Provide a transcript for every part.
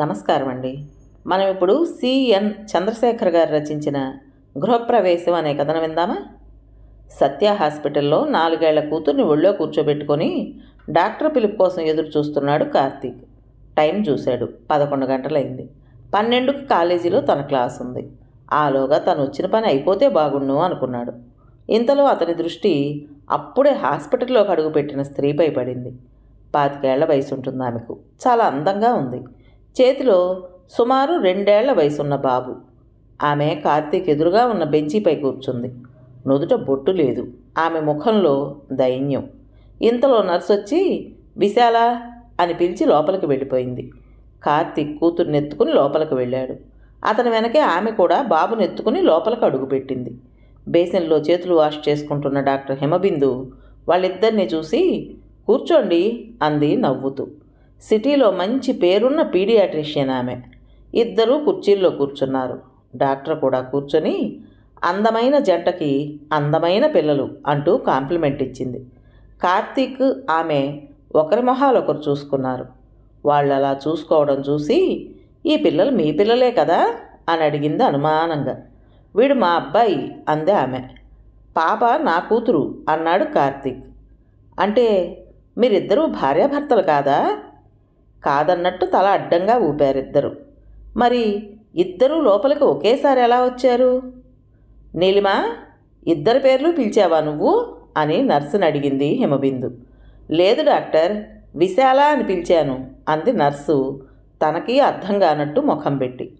నమస్కారం అండి మనం ఇప్పుడు సిఎన్ చంద్రశేఖర్ గారు రచించిన గృహప్రవేశం అనే కథను విందామా? సత్య హాస్పిటల్లో నాలుగేళ్ళ కూతుర్ని ఒళ్ళో కూర్చోబెట్టుకొని డాక్టర్ పిలుపు కోసం ఎదురు చూస్తున్నాడు కార్తీక్. టైం చూశాడు. పదకొండు గంటలైంది. పన్నెండుకి కాలేజీలో తన క్లాస్ ఉంది ఆలోగా తను వచ్చిన పని అయిపోతే బాగుండు అనుకున్నాడు. ఇంతలో అతని దృష్టి అప్పుడే హాస్పిటల్లోకి అడుగుపెట్టిన స్త్రీపై పడింది. పాతికేళ్ళ వయసు ఉంటుంది ఆమెకు. చాలా అందంగా ఉంది. చేతిలో సుమారు రెండేళ్ళ వయసున్న బాబు. ఆమె కార్తీక్ ఎదురుగా ఉన్న బెంచీపై కూర్చుంది. నుదుట బొట్టు లేదు. ఆమె ముఖంలో దైన్యం. ఇంతలో నర్సు వచ్చి విశాల అని పిలిచి లోపలికి వెళ్ళిపోయింది. కార్తీక్ కూతుర్ని ఎత్తుకుని లోపలికి వెళ్ళాడు. అతని వెనకే ఆమె కూడా బాబుని ఎత్తుకుని లోపలికి అడుగుపెట్టింది బేసిన్లో చేతులు వాష్ చేసుకుంటున్న డాక్టర్ హిమబిందు వాళ్ళిద్దరిని చూసి కూర్చోండి అంది నవ్వుతూ. సిటీలో మంచి పేరున్న పీడియాట్రిషియన్ ఆమె. ఇద్దరూ కుర్చీల్లో కూర్చున్నారు. డాక్టర్ కూడా కూర్చొని అందమైన జంటకి అందమైన పిల్లలు అంటూ కాంప్లిమెంట్ ఇచ్చింది. కార్తీక్ ఆమె ఒకరి మొహాలు ఒకరు చూసుకున్నారు. వాళ్ళు అలా చూసుకోవడం చూసి ఈ పిల్లలు మీ పిల్లలే కదా? అని అడిగింది అనుమానంగా. వీడు మా అబ్బాయి అందే ఆమె. పాప నా కూతురు అన్నాడు కార్తీక్. అంటే మీరిద్దరూ భార్యాభర్తలు కాదా? కాదన్నట్టు తల అడ్డంగా ఊపారిద్దరు. మరి ఇద్దరూ లోపలికి ఒకేసారి ఎలా వచ్చారు? నీలిమా ఇద్దరి పేర్లు పిలిచావా నువ్వు? అని నర్సుని అడిగింది హిమబిందు. లేదు డాక్టర్ విశాల అని పిలిచాను అంది నర్సు తనకి అర్థం కానట్టు ముఖం పెట్టి.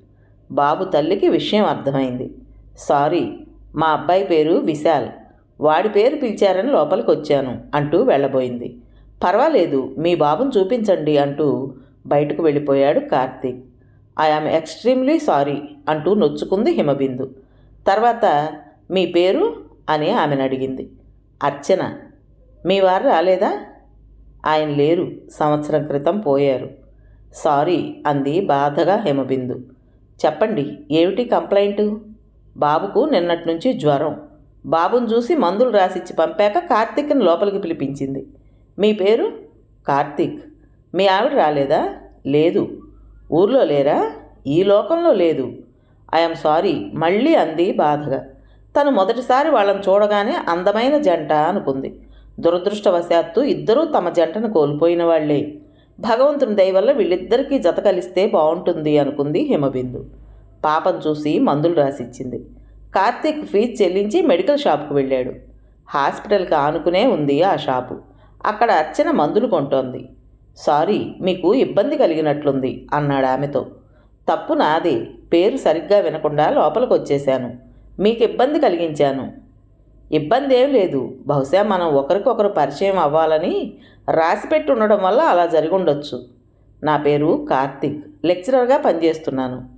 బాబు తల్లికి విషయం అర్థమైంది. సారీ మా అబ్బాయి పేరు విశాల్. వాడి పేరు పిలిచారని లోపలికి వచ్చాను అంటూ వెళ్ళబోయింది. పర్వాలేదు మీ బాబుని చూపించండి అంటూ బయటకు వెళ్ళిపోయాడు కార్తీక్. ఐఆమ్ ఎక్స్ట్రీమ్లీ సారీ అంటూ నొచ్చుకుంది హిమబిందు. తర్వాత మీ పేరు? అని ఆమెను అడిగింది. అర్చన. మీ వారు రాలేదా? ఆయన లేరు. సంవత్సరం క్రితం పోయారు. సారీ అంది బాధగా హిమబిందు. చెప్పండి ఏమిటి కంప్లైంట్? బాబుకు నిన్నటి నుంచి జ్వరం. బాబుని చూసి మందులు రాసిచ్చి పంపాక కార్తీక్ని లోపలికి పిలిపించింది. మీ పేరు? కార్తీక్. మీ ఆవిడ రాలేదా? లేదు. ఊర్లో లేరా? ఈ లోకంలో లేదు. I'm sorry. మళ్ళీ అంది బాధగా. తను మొదటిసారి వాళ్ళని చూడగానే అందమైన జంట అనుకుంది. దురదృష్టవశాత్తు ఇద్దరూ తమ జంటను కోల్పోయిన వాళ్ళే. భగవంతుని దయవల్ల వీళ్ళిద్దరికీ జత కలిస్తే బాగుంటుంది అనుకుంది హిమబిందు. పాపం చూసి మందులు రాసిచ్చింది. కార్తీక్ ఫీజు చెల్లించి మెడికల్ షాప్కు వెళ్ళాడు. హాస్పిటల్కి ఆనుకునే ఉంది ఆ షాపు. అక్కడ అర్చన మందులు కొంటోంది. సారీ మీకు ఇబ్బంది కలిగినట్లుంది అన్నాడు ఆమెతో. తప్పు నాదే పేరు సరిగ్గా వినకుండా లోపలికి వచ్చేశాను మీకు ఇబ్బంది కలిగించాను. ఇబ్బంది ఏం లేదు బహుశా మనం ఒకరికొకరు పరిచయం అవ్వాలని రాసిపెట్టి ఉండడం వల్ల అలా జరిగి ఉండొచ్చు నా పేరు కార్తిక్ లెక్చరర్గా పనిచేస్తున్నాను.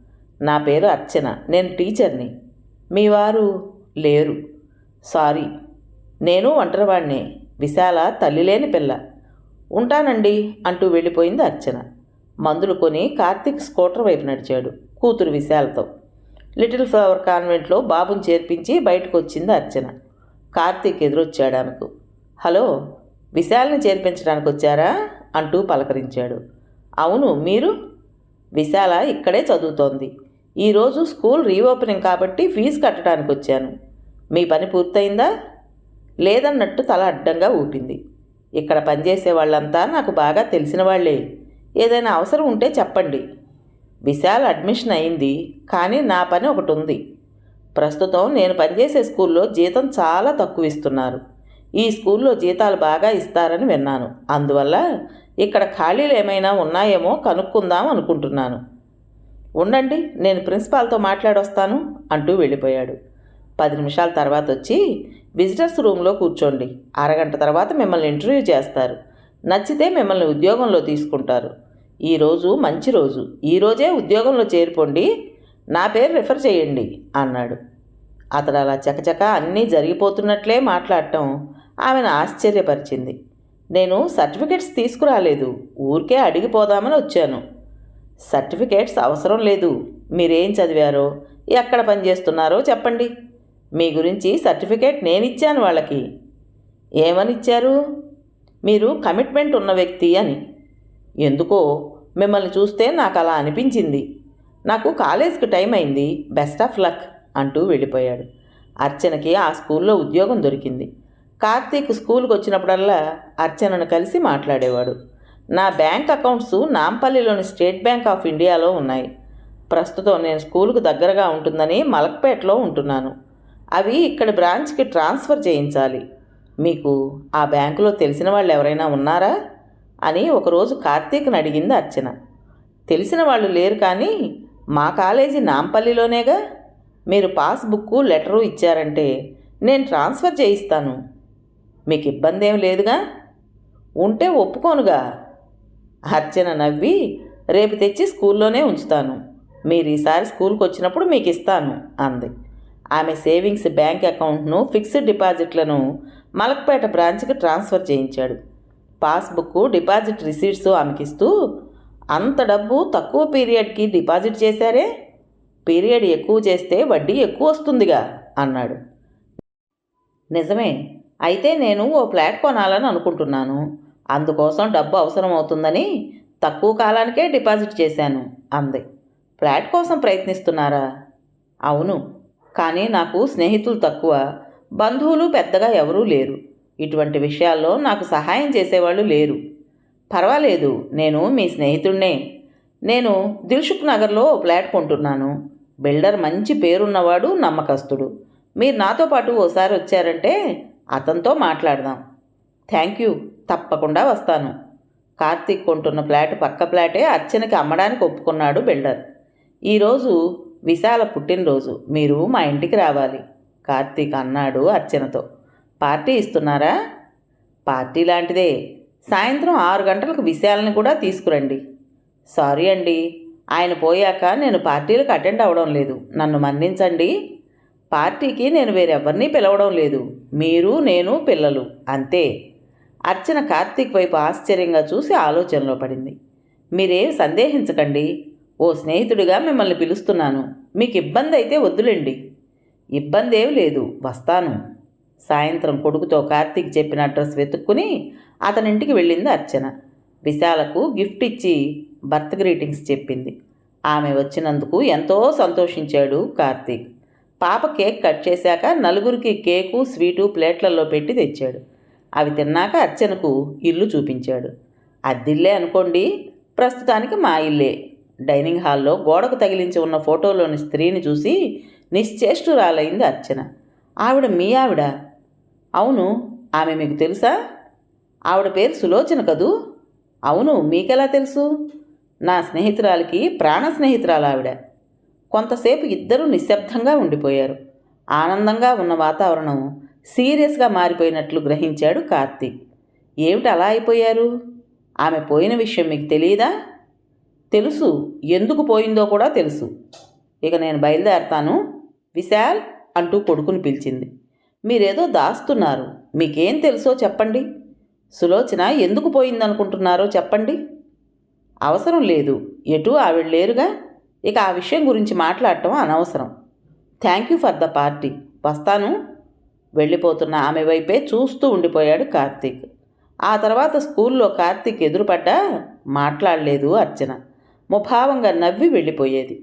నా పేరు అర్చన నేను టీచర్ని. మీ వారు లేరు. సారీ నేను ఒంటరివాడినే విశాల తల్లి లేని పిల్ల. ఉంటానండి అంటూ వెళ్ళిపోయింది అర్చన. మందులు కొని కార్తీక్ స్కూటర్ వైపు నడిచాడు కూతురు విశాలతో. లిటిల్ ఫ్లవర్ కాన్వెంట్లో బాబుని చేర్పించి బయటకు వచ్చింది అర్చన. కార్తీక్ ఎదురొచ్చాడు ఆమెకు. హలో విశాల్ని చేర్పించడానికి వచ్చారా? అంటూ పలకరించాడు. అవును మీరు? విశాల ఇక్కడే చదువుతోంది. ఈరోజు స్కూల్ రీఓపెనింగ్ కాబట్టి ఫీజు కట్టడానికి వచ్చాను. మీ పని పూర్తయిందా? లేదన్నట్టు తల అడ్డంగా ఊపింది. ఇక్కడ పనిచేసే వాళ్ళంతా నాకు బాగా తెలిసిన వాళ్ళే. ఏదైనా అవసరం ఉంటే చెప్పండి. విశాల్ అడ్మిషన్ అయింది కానీ నా పని ఒకటి ఉంది. ప్రస్తుతం నేను పనిచేసే స్కూల్లో జీతం చాలా తక్కువ ఇస్తున్నారు ఈ స్కూల్లో జీతాలు బాగా ఇస్తారని విన్నాను. అందువల్ల ఇక్కడ ఖాళీలు ఏమైనా ఉన్నాయేమో కనుక్కుందాం అనుకుంటున్నాను. ఉండండి నేను ప్రిన్సిపాల్తో మాట్లాడొస్తాను అంటూ వెళ్ళిపోయాడు. పది నిమిషాల తర్వాత వచ్చి విజిటర్స్ రూమ్లో కూర్చోండి. అరగంట తర్వాత మిమ్మల్ని ఇంటర్వ్యూ చేస్తారు. నచ్చితే మిమ్మల్ని ఉద్యోగంలో తీసుకుంటారు. ఈరోజు మంచి రోజు. ఈరోజే ఉద్యోగంలో చేరిపోండి. నా పేరు రిఫర్ చేయండి అన్నాడు. అతడు అలా చకచక అన్నీ జరిగిపోతున్నట్లే మాట్లాడటం ఆమెను ఆశ్చర్యపరిచింది. నేను సర్టిఫికెట్స్ తీసుకురాలేదు. ఊరికే అడిగిపోదామని వచ్చాను. సర్టిఫికేట్స్ అవసరం లేదు. మీరేం చదివారో ఎక్కడ పనిచేస్తున్నారో చెప్పండి. మీ గురించి సర్టిఫికేట్ నేను ఇచ్చాను వాళ్ళకి. ఏమని ఇచ్చారు మీరు కమిట్మెంట్ ఉన్న వ్యక్తి అని. ఎందుకో? మిమ్మల్ని చూస్తే నాకు అలా అనిపించింది. నాకు కాలేజ్కి టైం అయింది. బెస్ట్ ఆఫ్ లక్ అంటూ వెళ్ళిపోయాడు. అర్చనకి ఆ స్కూల్లో ఉద్యోగం దొరికింది. కార్తీక్ స్కూల్కి వచ్చినప్పుడల్లా అర్చనను కలిసి మాట్లాడేవాడు. నా బ్యాంక్ అకౌంట్స్ నాంపల్లిలోని స్టేట్ బ్యాంక్ ఆఫ్ ఇండియాలో ఉన్నాయి. ప్రస్తుతం నేను స్కూల్కు దగ్గరగా ఉంటుందని మలక్పేటలో ఉంటున్నాను. అవి ఇక్కడ బ్రాంచ్కి ట్రాన్స్ఫర్ చేయించాలి. మీకు ఆ బ్యాంకులో తెలిసిన వాళ్ళు ఎవరైనా ఉన్నారా? అని ఒకరోజు కార్తీక్ని అడిగింది అర్చన. తెలిసిన వాళ్ళు లేరు కానీ మా కాలేజీ నాంపల్లిలోనేగా. మీరు పాస్బుక్ లెటరు ఇచ్చారంటే నేను ట్రాన్స్ఫర్ చేయిస్తాను. మీకు ఇబ్బంది ఏం లేదుగా? ఉంటే ఒప్పుకోనుగా. అర్చన నవ్వి రేపు తెచ్చి స్కూల్లోనే ఉంచుతాను. మీరు ఈసారి స్కూల్కి వచ్చినప్పుడు మీకు ఇస్తాను అంది. ఆమె సేవింగ్స్ బ్యాంక్ అకౌంట్ను ఫిక్స్డ్ డిపాజిట్లను మలక్పేట బ్రాంచ్కి ట్రాన్స్ఫర్ చేయించాడు. పాస్బుక్ డిపాజిట్ రిసీట్స్ ఆమెకిస్తూ అంత డబ్బు తక్కువ పీరియడ్కి డిపాజిట్ చేశారే? పీరియడ్ ఎక్కువ చేస్తే వడ్డీ ఎక్కువ వస్తుందిగా అన్నాడు. నిజమే. అయితే నేను ఓ ఫ్లాట్ కొనాలని అనుకుంటున్నాను. అందుకోసం డబ్బు అవసరం అవుతుందని తక్కువ కాలానికే డిపాజిట్ చేశాను అంది. ఫ్లాట్ కోసం ప్రయత్నిస్తున్నారా? అవును. కానీ నాకు స్నేహితులు తక్కువ బంధువులు పెద్దగా ఎవరూ లేరు. ఇటువంటి విషయాల్లో నాకు సహాయం చేసేవాళ్ళు లేరు. పర్వాలేదు నేను మీ స్నేహితుడినే నేను దిల్షుక్ నగర్లో ఓ ఫ్లాట్ కొంటున్నాను. బిల్డర్ మంచి పేరున్నవాడు నమ్మకస్తుడు. మీరు నాతో పాటు ఓసారి వచ్చారంటే అతనితో మాట్లాడదాం. థ్యాంక్ యూ తప్పకుండా వస్తాను. కార్తీక్ కొంటున్న ఫ్లాట్ పక్క ఫ్లాటే అర్చనకి అమ్మడానికి ఒప్పుకున్నాడు బిల్డర్. ఈరోజు విశాల పుట్టినరోజు మీరు మా ఇంటికి రావాలి. కార్తీక్ అన్నాడు అర్చనతో. పార్టీ ఇస్తున్నారా? పార్టీ లాంటిదే. సాయంత్రం ఆరు గంటలకు విశాలని కూడా తీసుకురండి. సారీ అండి. ఆయన పోయాక నేను పార్టీలకు అటెండ్ అవ్వడం లేదు. నన్ను మన్నించండి. పార్టీకి నేను వేరెవరిని పిలవడం లేదు. మీరు నేను పిల్లలు. అంతే. అర్చన కార్తీక్ వైపు ఆశ్చర్యంగా చూసి ఆలోచనలో పడింది. మీరేం సందేహించకండి. ఓ స్నేహితుడిగా మిమ్మల్ని పిలుస్తున్నాను. మీకు ఇబ్బంది అయితే వద్దులేండి. ఇబ్బంది ఏం లేదు వస్తాను. సాయంత్రం కొడుకుతో కార్తీక్ చెప్పిన అడ్రస్ వెతుక్కుని అతనింటికి వెళ్ళింది అర్చన. విశాలకు గిఫ్ట్ ఇచ్చి బర్త్ గ్రీటింగ్స్ చెప్పింది. ఆమె వచ్చినందుకు ఎంతో సంతోషించాడు కార్తీక్. పాప కేక్ కట్ చేశాక నలుగురికి కేకు స్వీటు ప్లేట్లలో పెట్టి తెచ్చాడు. అవి తిన్నాక అర్చనకు ఇల్లు చూపించాడు. అద్దిల్లే అనుకోండి ప్రస్తుతానికి మా ఇల్లే. డైనింగ్ హాల్లో గోడకు తగిలించి ఉన్న ఫోటోలోని స్త్రీని చూసి నిశ్చేష్టురాలైంది అర్చన. ఆవిడ మీ ఆవిడ? అవును. ఆమె మీకు తెలుసా? ఆవిడ పేరు సులోచన కదూ? అవును. మీకెలా తెలుసు? నా స్నేహితురాలికి ప్రాణ స్నేహితురాలు ఆవిడ కొంతసేపు ఇద్దరూ నిశ్శబ్దంగా ఉండిపోయారు. ఆనందంగా ఉన్న వాతావరణం సీరియస్గా మారిపోయినట్లు గ్రహించాడు కార్తీక్. ఏమిటి అలా అయిపోయారు? ఆమె పోయిన విషయం మీకు తెలియదా తెలుసు. ఎందుకు పోయిందో కూడా తెలుసు. ఇక నేను బయలుదేరతాను విశాల్ అంటూ కొడుకుని పిలిచింది. మీరేదో దాస్తున్నారు. మీకేం తెలుసో చెప్పండి. సులోచన ఎందుకు పోయిందనుకుంటున్నారో చెప్పండి. అవసరం లేదు. ఎటు ఆవిడ లేరుగా. ఇక ఆ విషయం గురించి మాట్లాడటం అనవసరం. Thank you for the party. వస్తాను. వెళ్ళిపోతున్న ఆమె వైపే చూస్తూ ఉండిపోయాడు కార్తీక్. ఆ తర్వాత స్కూల్లో కార్తీక్ ఎదురుపడ్డా మాట్లాడలేదు అర్చన. ముభావంగా నవ్వి వెళ్ళిపోయేది.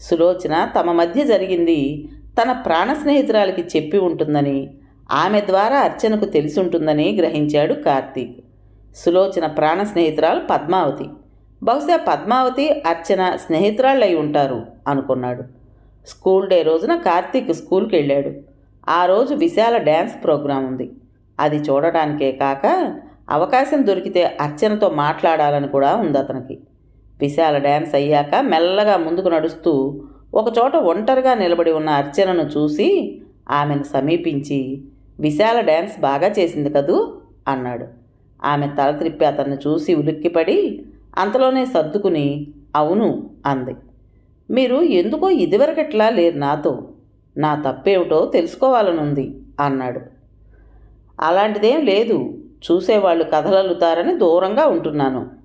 సులోచన తమ మధ్య జరిగింది తన ప్రాణ స్నేహితురాలకి చెప్పి ఉంటుందని ఆమె ద్వారా అర్చనకు తెలిసి ఉంటుందని గ్రహించాడు కార్తీక్. సులోచన ప్రాణ స్నేహితురాలు పద్మావతి. బహుశా పద్మావతి అర్చన స్నేహితురాళ్ళు అయి ఉంటారు అనుకున్నాడు. స్కూల్ డే రోజున కార్తీక్ స్కూల్కి వెళ్ళాడు ఆ రోజు విశాల డ్యాన్స్ ప్రోగ్రాం ఉంది. అది చూడడానికే కాక అవకాశం దొరికితే అర్చనతో మాట్లాడాలని కూడా ఉంది అతనికి. విశాల డ్యాన్స్ అయ్యాక మెల్లగా ముందుకు నడుస్తూ ఒకచోట ఒంటరిగా నిలబడి ఉన్న అర్చనను చూసి ఆమెను సమీపించి విశాల డ్యాన్స్ బాగా చేసింది కదూ? అన్నాడు. ఆమె తల త్రిప్పి అతన్ని చూసి ఉలిక్కిపడి అంతలోనే సర్దుకుని అవును అంది. మీరు ఎందుకో ఇదివరకట్లా లేరు నాతో. నా తప్పేమిటో తెలుసుకోవాలనుంది అన్నాడు. అలాంటిదేం లేదు. చూసేవాళ్ళు కథలల్లుతారని దూరంగా ఉంటున్నాను.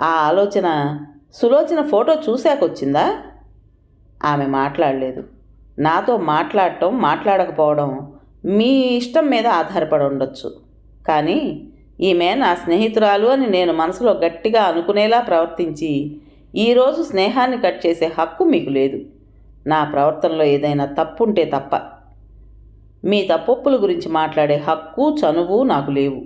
ఆ ఆలోచన సులోచన ఫోటో చూశాకొచ్చిందా? ఆమె మాట్లాడలేదు. నాతో మాట్లాడటం మాట్లాడకపోవడం మీ ఇష్టం మీద ఆధారపడి ఉండొచ్చు. కానీ ఈమె నా స్నేహితురాలు అని నేను మనసులో గట్టిగా అనుకునేలా ప్రవర్తించి ఈరోజు స్నేహాన్ని కట్ చేసే హక్కు మీకు లేదు. నా ప్రవర్తనలో ఏదైనా తప్పుంటే తప్ప. మీ తప్పొప్పుల గురించి మాట్లాడే హక్కు చనువు నాకు లేవు.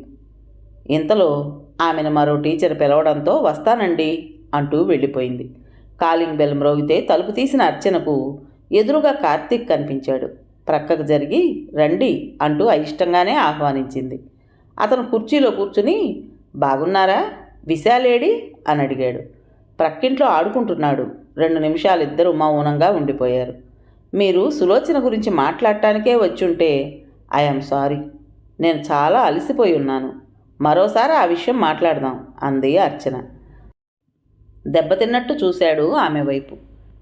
ఇంతలో ఆమెను మరో టీచర్ పిలవడంతో వస్తానండి అంటూ వెళ్ళిపోయింది. కాలింగ్ బెల్ మ్రోగితే తలుపు తీసిన అర్చనకు ఎదురుగా కార్తీక్ కనిపించాడు. ప్రక్కకు జరిగి రండి అంటూ అయిష్టంగానే ఆహ్వానించింది. అతను కుర్చీలో కూర్చుని బాగున్నారా? విశాలేడి? అని అడిగాడు. ప్రక్కింట్లో ఆడుకుంటున్నాడు. రెండు నిమిషాలు ఇద్దరు మౌనంగా ఉండిపోయారు. మీరు సులోచన గురించి మాట్లాడటానికే వచ్చుంటే ఐఎమ్ సారీ. నేను చాలా అలసిపోయి ఉన్నాను. మరోసారి ఆ విషయం మాట్లాడదాం అంది అర్చన. దెబ్బతిన్నట్టు చూశాడు ఆమె వైపు.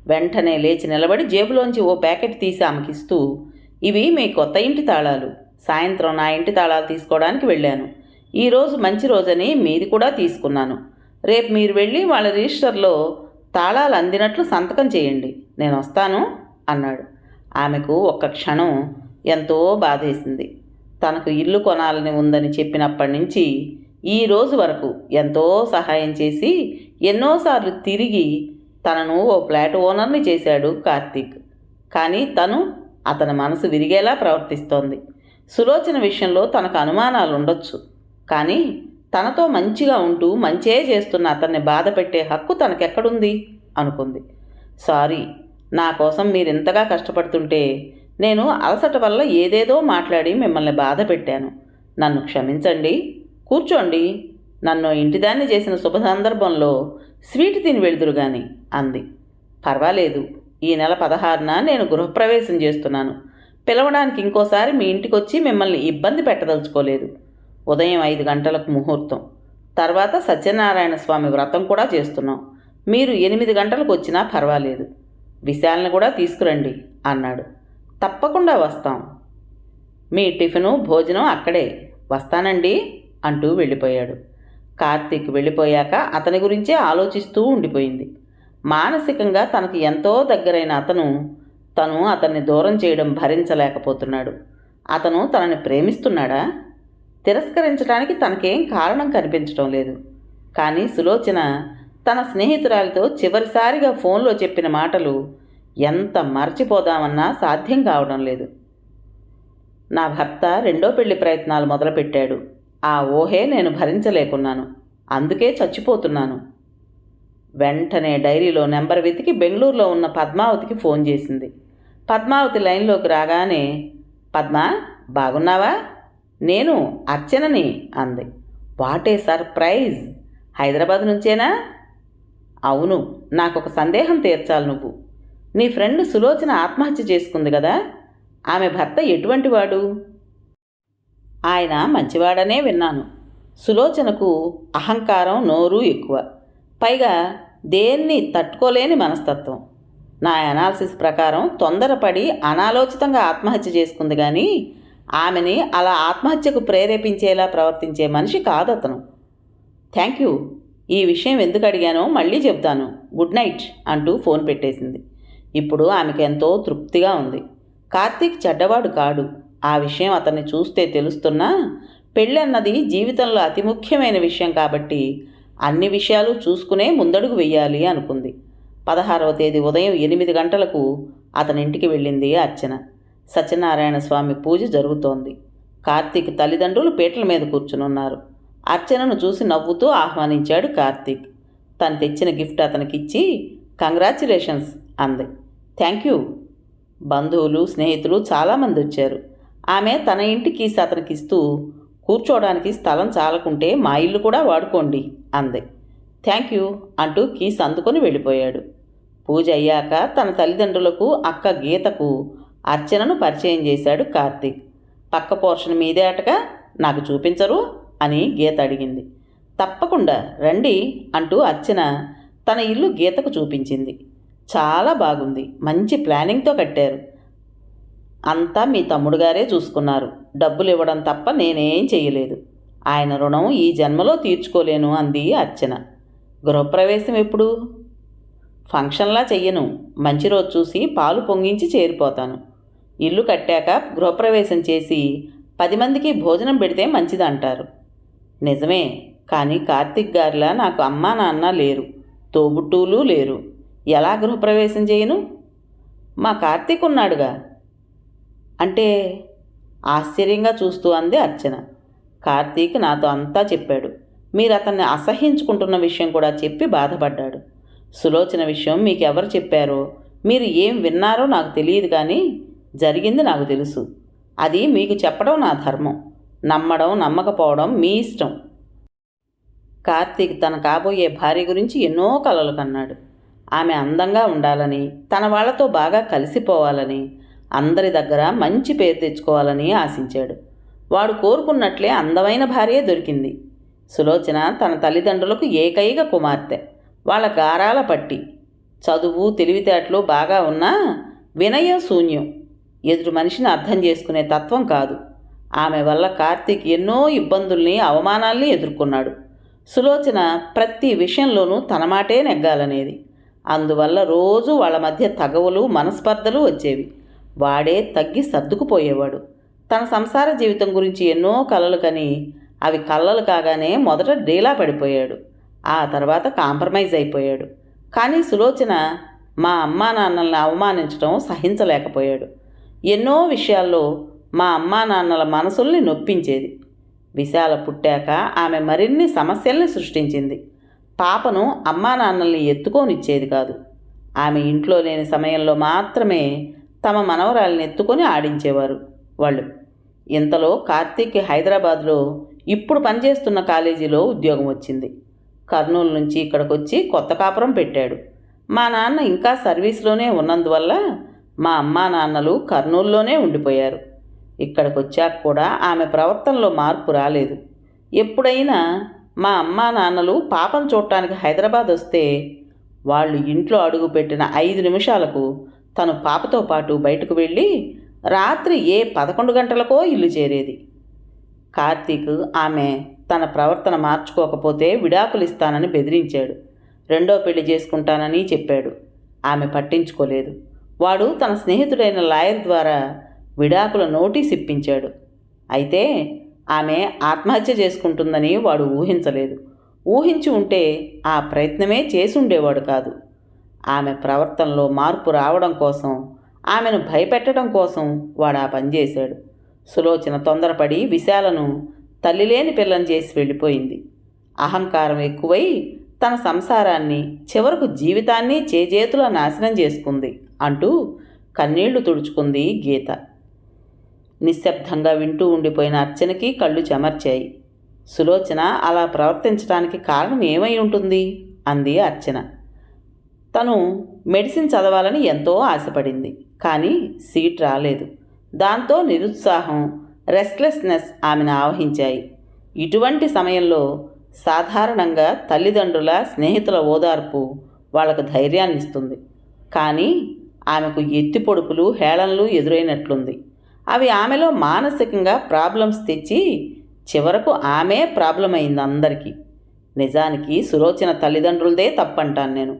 వెంటనే లేచి నిలబడి జేబులోంచి ఓ ప్యాకెట్ తీసి ఆమెకిస్తూ ఇవి మీ కొత్త ఇంటి తాళాలు. సాయంత్రం నా ఇంటి తాళాలు తీసుకోవడానికి వెళ్ళాను. ఈరోజు మంచి రోజని మీది కూడా తీసుకున్నాను. రేపు మీరు వెళ్ళి వాళ్ళ రిజిస్టర్లో తాళాలు అందినట్లు సంతకం చేయండి. నేను వస్తాను అన్నాడు. ఆమెకు ఒక్క క్షణం ఎంతో బాధేసింది. తనకు ఇల్లు కొనాలని ఉందని చెప్పినప్పటి నుంచి ఈ రోజు వరకు ఎంతో సహాయం చేసి ఎన్నోసార్లు తిరిగి తనను ఓ ఫ్లాట్ ఓనర్ని చేశాడు కార్తీక్. కానీ తను అతని మనసు విరిగేలా ప్రవర్తిస్తోంది. సులోచన విషయంలో తనకు అనుమానాలు ఉండొచ్చు. కానీ తనతో మంచిగా ఉంటూ మంచే చేస్తున్న అతన్ని బాధ పెట్టే హక్కు తనకెక్కడుంది? అనుకుంది. సారీ నా కోసం మీరు ఇంతగా కష్టపడుతుంటే నేను అలసట వల్ల ఏదేదో మాట్లాడి మిమ్మల్ని బాధ పెట్టాను. నన్ను క్షమించండి. కూర్చోండి. నన్ను ఇంటిదాన్ని చేసిన శుభ సందర్భంలో స్వీట్ తిని వెళుదురు గాని అంది. పర్వాలేదు. ఈ నెల పదహారున నేను గృహప్రవేశం చేస్తున్నాను. పిలవడానికి ఇంకోసారి మీ ఇంటికి వచ్చి మిమ్మల్ని ఇబ్బంది పెట్టదలుచుకోలేదు. ఉదయం ఐదు గంటలకు ముహూర్తం. తర్వాత సత్యనారాయణ స్వామి వ్రతం కూడా చేస్తున్నాం. మీరు ఎనిమిది గంటలకు వచ్చినా పర్వాలేదు. విశాల్ని కూడా తీసుకురండి అన్నాడు. తప్పకుండా వస్తాం. మీ టిఫిను భోజనం అక్కడే. వస్తానండి అంటూ వెళ్ళిపోయాడు. కార్తీక్ వెళ్ళిపోయాక అతని గురించే ఆలోచిస్తూ ఉండిపోయింది. మానసికంగా తనకు ఎంతో దగ్గరైన అతను తను అతన్ని దూరం చేయడం భరించలేకపోతున్నాడు. అతను తనని ప్రేమిస్తున్నాడా? తిరస్కరించడానికి తనకేం కారణం కనిపించడం లేదు. కానీ సులోచన తన స్నేహితురాలితో చివరిసారిగా ఫోన్లో చెప్పిన మాటలు ఎంత మర్చిపోదామన్నా సాధ్యం కావడం లేదు. నా భర్త రెండో పెళ్ళి ప్రయత్నాలు మొదలుపెట్టాడు. ఆ ఊహే నేను భరించలేకున్నాను. అందుకే చచ్చిపోతున్నాను. వెంటనే డైరీలో నెంబర్ వెతికి బెంగళూరులో ఉన్న పద్మావతికి ఫోన్ చేసింది. పద్మావతి లైన్లోకి రాగానే పద్మ బాగున్నావా? నేను అర్చనని అంది. What a surprise! హైదరాబాద్ నుంచేనా? అవును నాకు ఒక సందేహం తీర్చాలి నువ్వు. నీ ఫ్రెండ్ సులోచన ఆత్మహత్య చేసుకుంది కదా ఆమె భర్త ఎటువంటి వాడు ఆయన మంచివాడనే విన్నాను. సులోచనకు అహంకారం నోరు ఎక్కువ. పైగా దేన్ని తట్టుకోలేని మనస్తత్వం. నా అనాలిసిస్ ప్రకారం తొందరపడి అనాలోచితంగా ఆత్మహత్య చేసుకుంది కానీ ఆమెని అలా ఆత్మహత్యకు ప్రేరేపించేలా ప్రవర్తించే మనిషి కాదతను. Thank you. ఈ విషయం ఎందుకు అడిగానో మళ్ళీ చెప్తాను గుడ్ నైట్ అంటూ ఫోన్ పెట్టేసింది. ఇప్పుడు ఆమెకు ఎంతో తృప్తిగా ఉంది. కార్తీక్ చెడ్డవాడు కాడు. ఆ విషయం అతన్ని చూస్తే తెలుస్తున్నా పెళ్ళి అన్నది జీవితంలో అతి ముఖ్యమైన విషయం కాబట్టి అన్ని విషయాలు చూసుకునే ముందడుగు వెయ్యాలి అనుకుంది. పదహారవ తేదీ ఉదయం ఎనిమిది గంటలకు అతని ఇంటికి వెళ్ళింది అర్చన. సత్యనారాయణ స్వామి పూజ జరుగుతోంది. కార్తీక్ తల్లిదండ్రులు పీటల మీద కూర్చునున్నారు. అర్చనను చూసి నవ్వుతూ ఆహ్వానించాడు కార్తీక్. తను తెచ్చిన గిఫ్ట్ అతనికిచ్చి కంగ్రాచులేషన్స్ అంది. థ్యాంక్ యూ బంధువులు స్నేహితులు చాలామంది వచ్చారు. ఆమె తన ఇంటికి అతనికి ఇస్తూ కూర్చోవడానికి స్థలం చాలకుంటే మా ఇల్లు కూడా వాడుకోండి అంది. థ్యాంక్ యూ అంటూ కీస్ అందుకొని వెళ్ళిపోయాడు. పూజ అయ్యాక తన తల్లిదండ్రులకు అక్క గీతకు అర్చనను పరిచయం చేశాడు కార్తీక్. పక్క పోర్షన్ మీదే అటగా నాకు చూపించరు అని గీత అడిగింది. తప్పకుండా రండి అంటూ అర్చన తన ఇల్లు గీతకు చూపించింది. చాలా బాగుంది. మంచి ప్లానింగ్తో కట్టారు. అంతా మీ తమ్ముడు గారే చూసుకున్నారు. డబ్బులు ఇవ్వడం తప్ప నేనేం చేయలేదు ఆయన రుణం ఈ జన్మలో తీర్చుకోలేను అంది అర్చన. గృహప్రవేశం ఎప్పుడు? ఫంక్షన్లా చెయ్యను. మంచి రోజు చూసి పాలు పొంగించి చేరిపోతాను. ఇల్లు కట్టాక గృహప్రవేశం చేసి పది మందికి భోజనం పెడితే మంచిదంటారు. నిజమే కానీ కార్తిక్ గారిలా నాకు అమ్మా నాన్న లేరు. తోబుట్టూలు లేరు. ఎలా గృహప్రవేశం చేయను? మా కార్తీక్ ఉన్నాడుగా. అంటే ఆశ్చర్యంగా చూస్తూ అంది అర్చన. కార్తీక్ నాతో అంతా చెప్పాడు. మీరు అతన్ని అసహ్యించుకుంటున్న విషయం కూడా చెప్పి బాధపడ్డాడు. సులోచన విషయం మీకు ఎవరు చెప్పారో మీరు ఏం విన్నారో నాకు తెలియదు కానీ జరిగింది నాకు తెలుసు. అది మీకు చెప్పడం నా ధర్మం. నమ్మడం నమ్మకపోవడం మీ ఇష్టం. కార్తీక్ తన కాబోయే భార్య గురించి ఎన్నో కలలు కన్నాడు. ఆమె అందంగా ఉండాలని తన వాళ్ళతో బాగా కలిసిపోవాలని అందరి దగ్గర మంచి పేరు తెచ్చుకోవాలని ఆశించాడు. వాడు కోరుకున్నట్లే అందమైన భార్యే దొరికింది. సులోచన తన తల్లిదండ్రులకు ఏకైక కుమార్తె. వాళ్ళ గారాల పట్టి. చదువు తెలివితేటలు బాగా ఉన్నా వినయం శూన్యం. ఎదురు మనిషిని అర్థం చేసుకునే తత్వం కాదు. ఆమె వల్ల కార్తీక్ ఎన్నో ఇబ్బందుల్ని అవమానాల్ని ఎదుర్కొన్నాడు. సులోచన ప్రతి విషయంలోనూ తన మాటే నెగ్గాలనేది. అందువల్ల రోజు వాళ్ళ మధ్య తగవులు మనస్పర్ధలు వచ్చేవి. వాడే తగ్గి సర్దుకుపోయేవాడు. తన సంసార జీవితం గురించి ఎన్నో కలలు కని అవి కళ్ళలు కాగానే మొదట డీలా పడిపోయాడు. ఆ తర్వాత కాంప్రమైజ్ అయిపోయాడు. కానీ సులోచన మా అమ్మా నాన్నల్ని అవమానించడం సహించలేకపోయాడు. ఎన్నో విషయాల్లో మా అమ్మా నాన్నల మనసుల్ని నొప్పించేది. విశాల పుట్టాక ఆమె మరిన్ని సమస్యల్ని సృష్టించింది. పాపను అమ్మా నాన్నల్ని ఎత్తుకోనిచ్చేది కాదు. ఆమె ఇంట్లో లేని సమయంలో మాత్రమే తమ మనవరాల్ని ఎత్తుకొని ఆడించేవారు వాళ్ళు. ఇంతలో కార్తీక్ హైదరాబాద్లో ఇప్పుడు పనిచేస్తున్న కాలేజీలో ఉద్యోగం వచ్చింది. కర్నూలు నుంచి ఇక్కడికి వచ్చి కొత్త కాపురం పెట్టాడు. మా నాన్న ఇంకా సర్వీస్లోనే ఉన్నందువల్ల మా అమ్మా నాన్నలు కర్నూలులోనే ఉండిపోయారు. ఇక్కడికి వచ్చాక కూడా ఆమె ప్రవర్తనలో మార్పు రాలేదు. ఎప్పుడైనా మా అమ్మా నాన్నలు పాపం చూడటానికి హైదరాబాద్ వస్తే వాళ్ళు ఇంట్లో అడుగుపెట్టిన ఐదు నిమిషాలకు తను పాపతో పాటు బయటకు వెళ్ళి రాత్రి ఏ పదకొండు గంటలకో ఇల్లు చేరేది. కార్తీక్ ఆమె తన ప్రవర్తన మార్చుకోకపోతే విడాకులు ఇస్తానని బెదిరించాడు. రెండో పెళ్ళి చేసుకుంటానని చెప్పాడు. ఆమె పట్టించుకోలేదు. వాడు తన స్నేహితుడైన లాయర్ ద్వారా విడాకుల నోటీస్ ఇప్పించాడు. అయితే ఆమె ఆత్మహత్య చేసుకుంటుందని వాడు ఊహించలేదు. ఊహించి ఉంటే ఆ ప్రయత్నమే చేసి ఉండేవాడు కాదు. ఆమె ప్రవర్తనలో మార్పు రావడం కోసం ఆమెను భయపెట్టడం కోసం వాడు ఆ పనిచేశాడు సులోచన తొందరపడి విశాలను తల్లిలేని పిల్లని చేసి వెళ్ళిపోయింది. అహంకారం ఎక్కువై తన సంసారాన్ని చివరకు జీవితాన్ని చేజేతుల నాశనం చేసుకుంది అంటూ కన్నీళ్ళు తుడుచుకుంది గీత. నిశ్శబ్దంగా వింటూ ఉండిపోయిన అర్చనకి కళ్ళు చెమర్చాయి. సులోచన అలా ప్రవర్తించడానికి కారణం ఏమై ఉంటుంది? అంది అర్చన. తను మెడిసిన్ చదవాలని ఎంతో ఆశపడింది కానీ సీట్ రాలేదు. దాంతో నిరుత్సాహం రెస్ట్లెస్నెస్ ఆమెను ఆవహించాయి. ఇటువంటి సమయంలో సాధారణంగా తల్లిదండ్రుల స్నేహితుల ఓదార్పు వాళ్ళకు ధైర్యాన్ని ఇస్తుంది కానీ ఆమెకు ఎత్తి పొడుపులు హేళనలు ఎదురైనట్లుంది. అవి ఆమెలో మానసికంగా ప్రాబ్లమ్స్ తెచ్చి చివరకు ఆమె ప్రాబ్లం అయింది అందరికీ. నిజానికి సులోచన తల్లిదండ్రులదే తప్పంటాను నేను.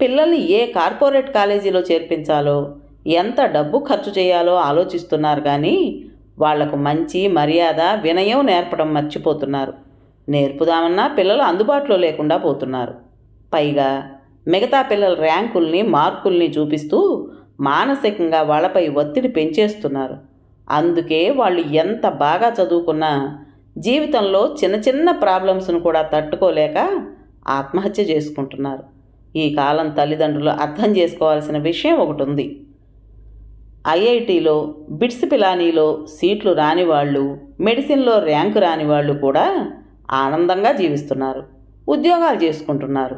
పిల్లల్ని ఏ కార్పొరేట్ కాలేజీలో చేర్పించాలో ఎంత డబ్బు ఖర్చు చేయాలో ఆలోచిస్తున్నారు కానీ వాళ్ళకు మంచి మర్యాద వినయం నేర్పడం మర్చిపోతున్నారు. నేర్పుదామన్నా పిల్లలు అందుబాటులో లేకుండా పోతున్నారు. పైగా మిగతా పిల్లల ర్యాంకుల్ని మార్కుల్ని చూపిస్తూ మానసికంగా వాళ్ళపై ఒత్తిడి పెంచేస్తున్నారు. అందుకే వాళ్ళు ఎంత బాగా చదువుకున్నా జీవితంలో చిన్న చిన్న ప్రాబ్లమ్స్ను కూడా తట్టుకోలేక ఆత్మహత్య చేసుకుంటున్నారు. ఈ కాలం తల్లిదండ్రులు అర్థం చేసుకోవాల్సిన విషయం ఒకటి ఉంది ఐఐటిలో బిట్స్ పిలానీలో సీట్లు రాని వాళ్ళు మెడిసిన్లో ర్యాంకు రాని వాళ్ళు కూడా ఆనందంగా జీవిస్తున్నారు ఉద్యోగాలు చేసుకుంటున్నారు.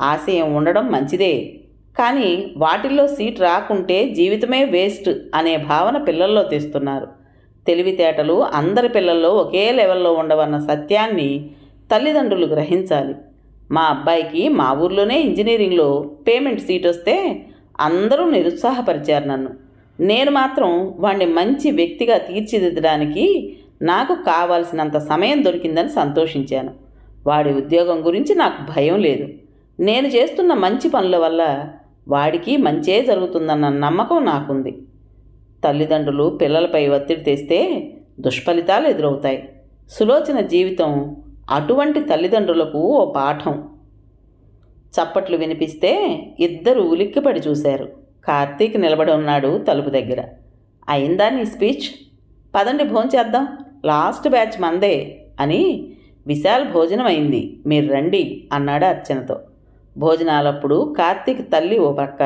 ఆశయం ఉండడం మంచిదే. కానీ వాటిల్లో సీట్ రాకుంటే జీవితమే వేస్ట్ అనే భావన పిల్లల్లో తెస్తున్నారు. తెలివితేటలు అందరి పిల్లల్లో ఒకే లెవెల్లో ఉండవన్న సత్యాన్ని తల్లిదండ్రులు గ్రహించాలి. మా అబ్బాయికి మా ఊర్లోనే ఇంజనీరింగ్లో పేమెంట్ సీట్ వస్తే అందరూ నిరుత్సాహపరిచారు నన్ను. నేను మాత్రం వాణ్ణి మంచి వ్యక్తిగా తీర్చిదిద్దడానికి నాకు కావాల్సినంత సమయం దొరికిందని సంతోషించాను. వాడి ఉద్యోగం గురించి నాకు భయం లేదు. నేను చేస్తున్న మంచి పనుల వల్ల వాడికి మంచే జరుగుతుందన్న నమ్మకం నాకుంది. తల్లిదండ్రులు పిల్లలపై ఒత్తిడి తెస్తే దుష్ఫలితాలు ఎదురవుతాయి. సులోచన జీవితం అటువంటి తల్లిదండ్రులకు ఓ పాఠం. చప్పట్లు వినిపిస్తే ఇద్దరు ఉలిక్కిపడి చూశారు. కార్తీక్ నిలబడి ఉన్నాడు తలుపు దగ్గర. అయిందా నీ స్పీచ్? పదండి భోంచేద్దాం. లాస్ట్ బ్యాచ్ మందే అని విశాల్ భోజనం అయింది. మీరు రండి అన్నాడు అర్చనతో. భోజనాలప్పుడు కార్తీక్ తల్లి ఓ ప్రక్క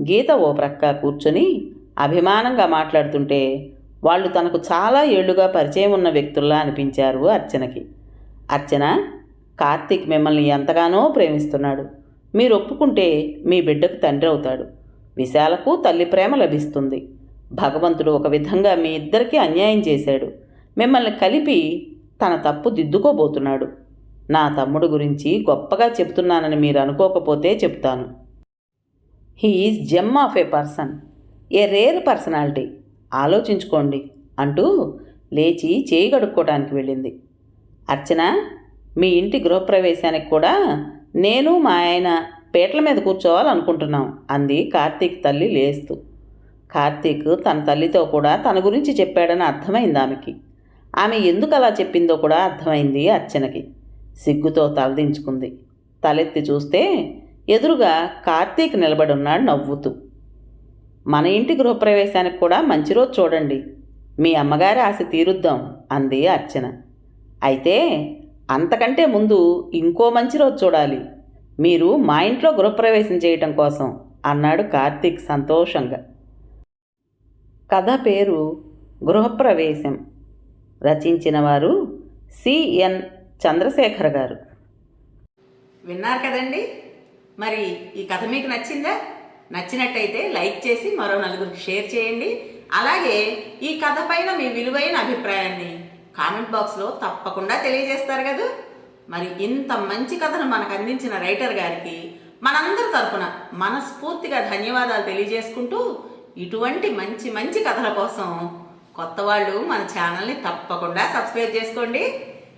గీత ఓ ప్రక్క కూర్చొని అభిమానంగా మాట్లాడుతుంటే వాళ్ళు తనకు చాలా ఏళ్ళుగా పరిచయం ఉన్న వ్యక్తుల్లా అనిపించారు అర్చనకి. అర్చన కార్తీక్ మిమ్మల్ని ఎంతగానో ప్రేమిస్తున్నాడు. మీరు ఒప్పుకుంటే మీ బిడ్డకు తండ్రి అవుతాడు. విశాలకు తల్లి ప్రేమ లభిస్తుంది. భగవంతుడు ఒక విధంగా మీ ఇద్దరికీ అన్యాయం చేశాడు. మిమ్మల్ని కలిపి తన తప్పు దిద్దుకోబోతున్నాడు. నా తమ్ముడు గురించి గొప్పగా చెప్తున్నానని మీరు అనుకోకపోతే చెప్తాను he is gem of a person a rare personality ఆలోచించుకోండి అంటూ లేచి చేయి కడుక్కోవడానికి వెళ్ళింది. అర్చన మీ ఇంటి గృహప్రవేశానికి కూడా నేను మా ఆయన పీటల మీద కూర్చోవాలనుకుంటున్నాం అంది కార్తీక్ తల్లి లేస్తూ. కార్తీక్ తన తల్లితో కూడా తన గురించి చెప్పాడని అర్థమైంది ఆమెకి. ఆమె ఎందుకు అలా చెప్పిందో కూడా అర్థమైంది అర్చనకి. సిగ్గుతో తలదించుకుంది. తలెత్తి చూస్తే ఎదురుగా కార్తీక్ నిలబడి ఉన్నాడు నవ్వుతూ. మన ఇంటి గృహప్రవేశానికి కూడా మంచి రోజు చూడండి. మీ అమ్మగారి ఆశ తీరుద్దాం అంది అర్చన. అయితే అంతకంటే ముందు ఇంకో మంచి రోజు చూడాలి. మీరు మా ఇంట్లో గృహప్రవేశం చేయటం కోసం అన్నాడు కార్తీక్ సంతోషంగా. కథ పేరు గృహప్రవేశం. రచించిన వారు సిఎన్ చంద్రశేఖర్ గారు. విన్నారు కదండి? మరి ఈ కథ మీకు నచ్చిందా? నచ్చినట్టయితే లైక్ చేసి మరో నలుగురికి షేర్ చేయండి. అలాగే ఈ కథ పైన మీ విలువైన అభిప్రాయాన్ని కామెంట్ బాక్స్లో తప్పకుండా తెలియజేస్తారు కదా? మరి ఇంత మంచి కథను మనకు అందించిన రైటర్ గారికి మనందరి తరపున మనస్ఫూర్తిగా ధన్యవాదాలు తెలియజేసుకుంటూ ఇటువంటి మంచి మంచి కథల కోసం కొత్త వాళ్ళు మన ఛానల్ని తప్పకుండా సబ్స్క్రైబ్ చేసుకోండి.